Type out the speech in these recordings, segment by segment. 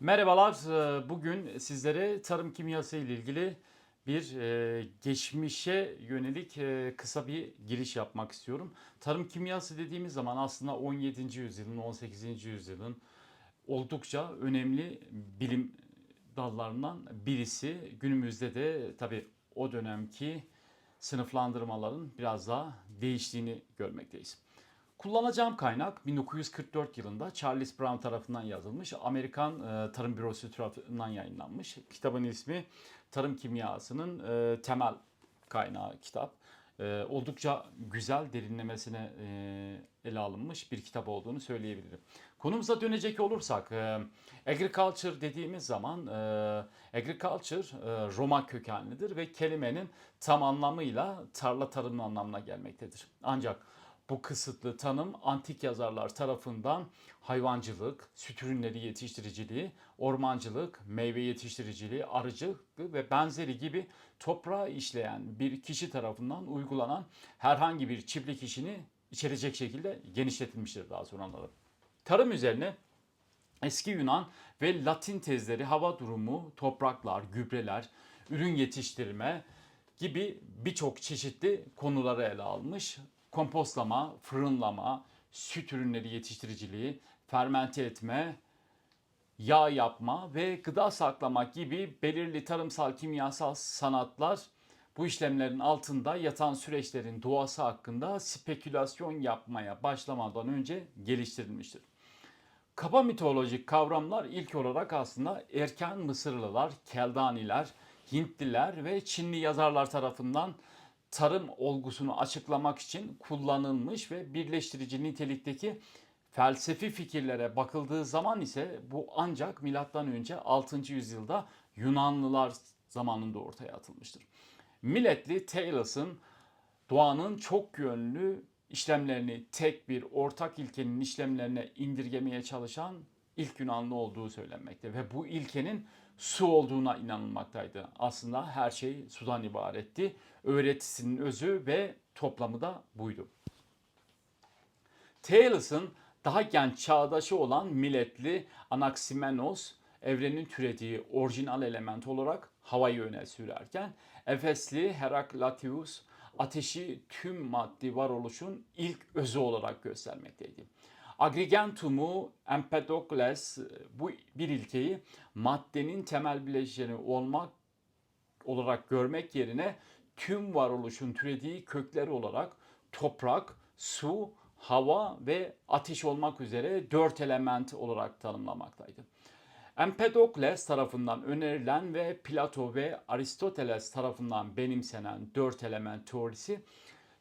Merhabalar. Ee, Bugün sizlere tarım kimyası ile ilgili bir e, geçmişe yönelik e, kısa bir giriş yapmak istiyorum. Tarım kimyası dediğimiz zaman aslında 17. yüzyılın, 18. yüzyılın oldukça önemli bilim dallarından birisi. Günümüzde de tabii o dönemki sınıflandırmaların biraz daha değiştiğini görmekteyiz. Kullanacağım kaynak 1944 yılında Charles Brown tarafından yazılmış, Amerikan e, Tarım Bürosu tarafından yayınlanmış. Kitabın ismi Tarım Kimyası'nın e, temel kaynağı kitap. E, oldukça güzel derinlemesine e, ele alınmış bir kitap olduğunu söyleyebilirim. Konumuza dönecek olursak, e, agriculture dediğimiz zaman e, agriculture e, Roma kökenlidir ve kelimenin tam anlamıyla tarla tarım anlamına gelmektedir. Ancak bu kısıtlı tanım antik yazarlar tarafından hayvancılık, süt ürünleri yetiştiriciliği, ormancılık, meyve yetiştiriciliği, arıcılık ve benzeri gibi toprağı işleyen bir kişi tarafından uygulanan herhangi bir çiftlik işini içerecek şekilde genişletilmiştir daha sonraları. Tarım üzerine Eski Yunan ve Latin tezleri hava durumu, topraklar, gübreler, ürün yetiştirme gibi birçok çeşitli konuları ele almış. Kompostlama, fırınlama, süt ürünleri yetiştiriciliği, fermente etme, yağ yapma ve gıda saklamak gibi belirli tarımsal kimyasal sanatlar bu işlemlerin altında yatan süreçlerin doğası hakkında spekülasyon yapmaya başlamadan önce geliştirilmiştir. Kaba mitolojik kavramlar ilk olarak aslında erken Mısırlılar, Keldaniler, Hintliler ve Çinli yazarlar tarafından tarım olgusunu açıklamak için kullanılmış ve birleştirici nitelikteki felsefi fikirlere bakıldığı zaman ise bu ancak milattan önce 6. yüzyılda Yunanlılar zamanında ortaya atılmıştır. Milletli Taylor'ın doğanın çok yönlü işlemlerini tek bir ortak ilkenin işlemlerine indirgemeye çalışan ilk Yunanlı olduğu söylenmekte ve bu ilkenin su olduğuna inanılmaktaydı. Aslında her şey sudan ibaretti. Öğretisinin özü ve toplamı da buydu. Thales,'ın daha genç çağdaşı olan milletli Anaximenos evrenin türediği orijinal element olarak havayı öne sürerken Efesli Heraklatius ateşi tüm maddi varoluşun ilk özü olarak göstermekteydi. Agrigentum'u Empedokles bu bir ilkeyi maddenin temel bileşeni olmak olarak görmek yerine tüm varoluşun türediği kökler olarak toprak, su, hava ve ateş olmak üzere dört element olarak tanımlamaktaydı. Empedokles tarafından önerilen ve Plato ve Aristoteles tarafından benimsenen dört element teorisi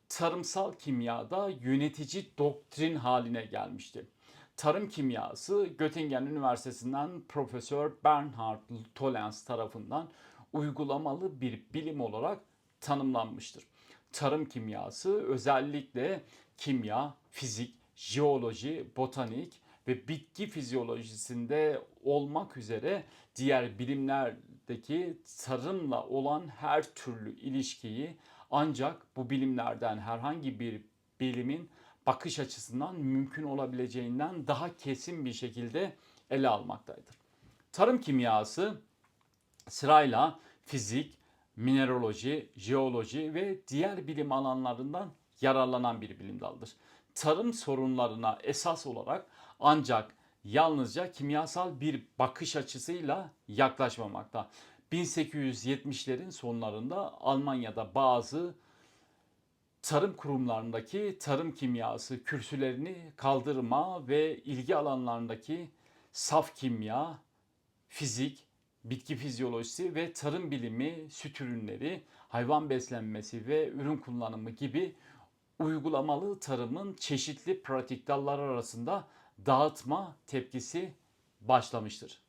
tarımsal kimyada yönetici doktrin haline gelmişti. Tarım kimyası Göttingen Üniversitesi'nden Profesör Bernhard Tollens tarafından uygulamalı bir bilim olarak tanımlanmıştır. Tarım kimyası özellikle kimya, fizik, jeoloji, botanik ve bitki fizyolojisinde olmak üzere diğer bilimlerdeki tarımla olan her türlü ilişkiyi ancak bu bilimlerden herhangi bir bilimin bakış açısından mümkün olabileceğinden daha kesin bir şekilde ele almaktaydır. Tarım kimyası sırayla fizik, mineraloji, jeoloji ve diğer bilim alanlarından yararlanan bir bilim dalıdır. Tarım sorunlarına esas olarak ancak yalnızca kimyasal bir bakış açısıyla yaklaşmamakta. 1870'lerin sonlarında Almanya'da bazı tarım kurumlarındaki tarım kimyası kürsülerini kaldırma ve ilgi alanlarındaki saf kimya, fizik, bitki fizyolojisi ve tarım bilimi, süt ürünleri, hayvan beslenmesi ve ürün kullanımı gibi uygulamalı tarımın çeşitli pratik dalları arasında dağıtma tepkisi başlamıştır.